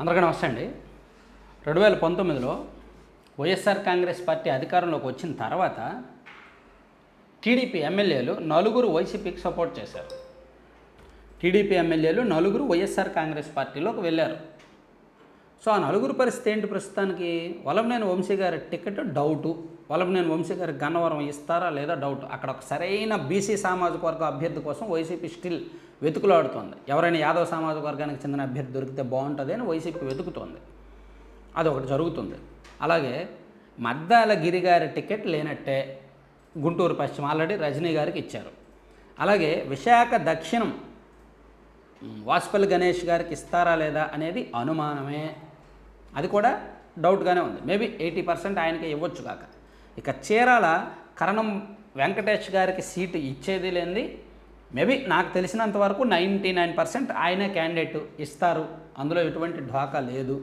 అందరికీ నమస్తే అండి. రెండు వేల పంతొమ్మిదిలో వైఎస్ఆర్ కాంగ్రెస్ పార్టీ అధికారంలోకి వచ్చిన తర్వాత టీడీపీ ఎమ్మెల్యేలు నలుగురు వైసీపీకి సపోర్ట్ చేశారు. టీడీపీ ఎమ్మెల్యేలు నలుగురు వైఎస్ఆర్ కాంగ్రెస్ పార్టీలోకి వెళ్ళారు. సో ఆ నలుగురు పరిస్థితి ఏంటి ప్రస్తుతానికి? వలంనేని వంశీ గారి టికెట్ డౌటు. వలంనేని వంశీ గారి గన్నవరం ఇస్తారా లేదా డౌట్ అక్కడ ఒక సరైన బీసీ సామాజిక వర్గ అభ్యర్థి కోసం వైసీపీ స్టిల్ వెతుకులాడుతోంది. ఎవరైనా యాదవ సామాజిక వర్గానికి చెందిన అభ్యర్థి దొరికితే బాగుంటుంది అని వైసీపీ వెతుకుతోంది. అది ఒకటి జరుగుతుంది. అలాగే మద్దాల గిరి గారి టికెట్ లేనట్టే గుంటూరు పశ్చిమ ఆల్రెడీ రజనీ గారికి ఇచ్చారు. అలాగే విశాఖ దక్షిణం వాసుపల్లి గణేష్ గారికి ఇస్తారా లేదా అనేది అనుమానమే. అది కూడా డౌట్గానే ఉంది. మేబీ ఎయిటీ పర్సెంట్ ఆయనకి ఇవ్వచ్చు కాక. ఇక చీరాల కరణం వెంకటేష్ గారికి సీటు ఇచ్చేది లేనిది మేబీ నాకు తెలిసినంత వరకు నైంటీ నైన్ పర్సెంట్ ఆయనే క్యాండిడేట్ ఇస్తారు. అందులో ఎటువంటి ఢోకా లేదు.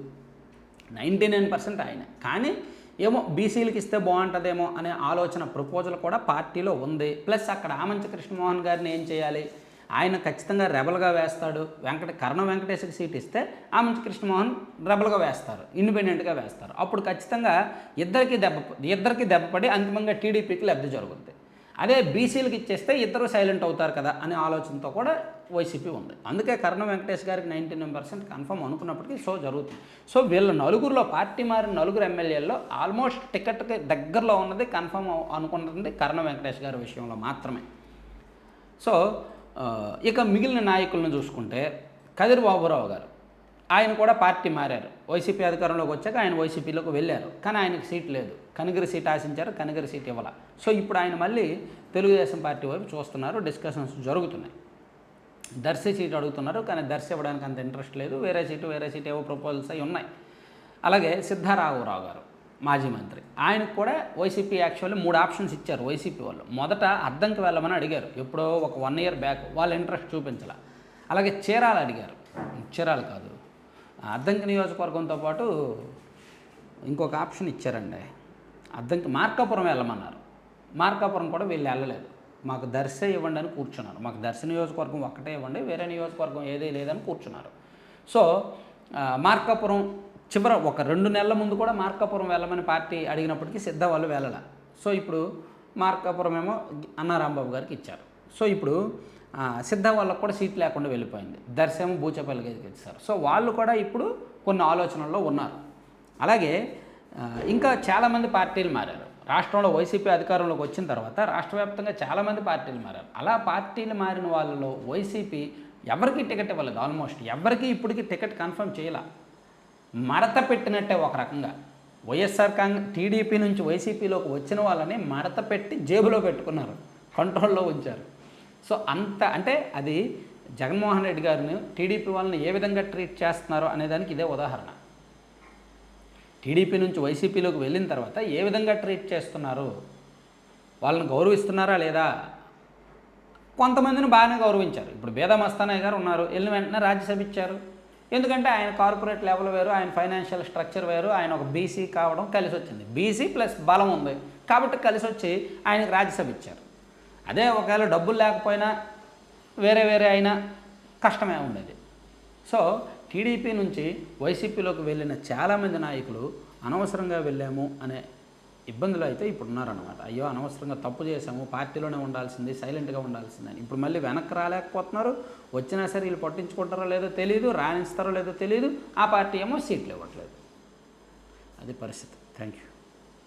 నైంటీ నైన్ పర్సెంట్ ఆయన. కానీ ఏమో బీసీలకు ఇస్తే బాగుంటుందేమో అనే ఆలోచన ప్రపోజల్ కూడా పార్టీలో ఉంది. ప్లస్ అక్కడ ఆమంచి కృష్ణమోహన్ గారిని ఏం చేయాలి? ఆయన ఖచ్చితంగా రెబల్గా వేస్తాడు. వెంకట కర్ణ వెంకటేశ్వర సీట్ ఇస్తే ఆమంచి కృష్ణమోహన్ రెబల్గా వేస్తారు. ఇండిపెండెంట్గా వేస్తారు. అప్పుడు ఖచ్చితంగా ఇద్దరికి దెబ్బ ఇద్దరికి దెబ్బపడి అంతిమంగా టీడీపీకి లబ్ధి జరుగుతుంది అదే బీసీలకు ఇచ్చేస్తే ఇద్దరు సైలెంట్ అవుతారు కదా అనే ఆలోచనతో కూడా వైసీపీ ఉంది. అందుకే కర్ణ వెంకటేష్ గారికి నైంటీ నైన్ పర్సెంట్ కన్ఫర్మ్ అనుకున్నప్పటికీ సో జరుగుతుంది. సో వీళ్ళ నలుగురిలో పార్టీ మారిన నలుగురు ఎమ్మెల్యేల్లో ఆల్మోస్ట్ టికెట్కి దగ్గరలో ఉన్నది కన్ఫర్మ్ అనుకున్నది కర్ణ వెంకటేష్ గారి విషయంలో మాత్రమే. సో ఇక మిగిలిన నాయకులను చూసుకుంటే కదిరి బాబురావు గారు. ఆయన కూడా పార్టీ మారారు. వైసీపీ అధికారంలోకి వచ్చాక ఆయన వైసీపీలోకి వెళ్ళారు. కానీ ఆయనకు సీట్ లేదు. కనిగిరి సీట్ ఆశించారు కనిగిరి సీట్ ఇవ్వాల. సో ఇప్పుడు ఆయన మళ్ళీ తెలుగుదేశం పార్టీ వైపు చూస్తున్నారు. డిస్కషన్స్ జరుగుతున్నాయి. దర్శి సీట్ అడుగుతున్నారు. కానీ దర్శి ఇవ్వడానికి అంత ఇంట్రెస్ట్ లేదు. వేరే సీటు వేరే సీట్ ఏవో ప్రపోజల్స్ అవి ఉన్నాయి. అలాగే సిద్ధారాఘవరావు గారు. మాజీ మంత్రి. ఆయనకు కూడా వైసీపీ యాక్చువల్లీ మూడు ఆప్షన్స్ ఇచ్చారు వైసీపీ వాళ్ళు. మొదట అద్దంకి వెళ్ళమని అడిగారు. ఎప్పుడో ఒక వన్ ఇయర్ బ్యాక్ వాళ్ళు ఇంట్రెస్ట్ చూపించాల. అలాగే చీరాలు అడిగారు. చీరాలు కాదు. అద్దంకి నియోజకవర్గంతో పాటు ఇంకొక ఆప్షన్ ఇచ్చారండి. అద్దంకి మార్కాపురం వెళ్ళమన్నారు. మార్కాపురం కూడా వీళ్ళు వెళ్ళలేదు. మాకు దర్శే ఇవ్వండి అని కూర్చున్నారు. మాకు దర్శ నియోజకవర్గం ఒక్కటే ఇవ్వండి వేరే నియోజకవర్గం ఏదీ లేదని కూర్చున్నారు. సో మార్కాపురం చివర ఒక రెండు నెలల ముందు కూడా మార్కాపురం వెళ్ళమని పార్టీ అడిగినప్పటికీ సిద్ధ వాళ్ళు వెళ్ళాల. సో ఇప్పుడు మార్కాపురం ఏమో అన్నారాంబాబు గారికి ఇచ్చారు. సో ఇప్పుడు సిద్ధ వాళ్ళకు కూడా సీట్ లేకుండా వెళ్ళిపోయింది. దర్శేమో బూచపల్లికి ఇచ్చారు సో వాళ్ళు కూడా ఇప్పుడు కొన్ని ఆలోచనల్లో ఉన్నారు. అలాగే ఇంకా చాలామంది పార్టీలు మారారు. రాష్ట్రంలో వైసీపీ అధికారంలోకి వచ్చిన తర్వాత రాష్ట్ర వ్యాప్తంగా చాలామంది పార్టీలు మారారు. అలా పార్టీలు మారిన వాళ్ళలో వైసీపీ ఎవరికి టికెట్ ఇవ్వలేదు? ఆల్మోస్ట్ ఎవరికి ఇప్పటికీ టికెట్ కన్ఫర్మ్ చేయాల? మడత పెట్టినట్టే ఒక రకంగా. వైఎస్ఆర్ కాంగ్రెస్ టీడీపీ నుంచి వైసీపీలోకి వచ్చిన వాళ్ళని మడత పెట్టి జేబులో పెట్టుకున్నారు. కంట్రోల్లో ఉంచారు. సో అంత అంటే అది జగన్మోహన్ రెడ్డి గారిని టీడీపీ వాళ్ళని ఏ విధంగా ట్రీట్ చేస్తున్నారో అనేదానికి ఇదే ఉదాహరణ. టీడీపీ నుంచి వైసీపీలోకి వెళ్ళిన తర్వాత ఏ విధంగా ట్రీట్ చేస్తున్నారు? వాళ్ళని గౌరవిస్తున్నారా లేదా? కొంతమందిని బాగానే గౌరవించారు. ఇప్పుడు బేదా మస్తానయ్య గారు ఉన్నారు. వెళ్ళిన వెంటనే రాజ్యసభ ఇచ్చారు. ఎందుకంటే ఆయన కార్పొరేట్ లెవెల్ వేరు ఆయన ఫైనాన్షియల్ స్ట్రక్చర్ వేరు ఆయన ఒక బీసీ కావడం కలిసి వచ్చింది. బీసీ ప్లస్ బలం ఉంది. కాబట్టి కలిసి వచ్చి ఆయనకు రాజ్యసభ ఇచ్చారు. అదే ఒకవేళ డబ్బులు లేకపోయినా వేరే వేరే అయినా కష్టమే ఉండేది. సో టీడీపీ నుంచి వైసీపీలోకి వెళ్ళిన చాలామంది నాయకులు అనవసరంగా వెళ్ళాము అనే ఇబ్బందులు అయితే ఇప్పుడు ఉన్నారనమాట అయ్యో అనవసరంగా తప్పు చేసాము పార్టీలోనే ఉండాల్సింది సైలెంట్గా ఉండాల్సిందని. ఇప్పుడు మళ్ళీ వెనక్కి రాలేకపోతున్నారు. వచ్చినా సరే వీళ్ళు పట్టించుకుంటారో లేదో తెలియదు రాణిస్తారో లేదో తెలియదు ఆ పార్టీ ఏమో సీట్లు ఇవ్వట్లేదు. అది పరిస్థితి. Thank you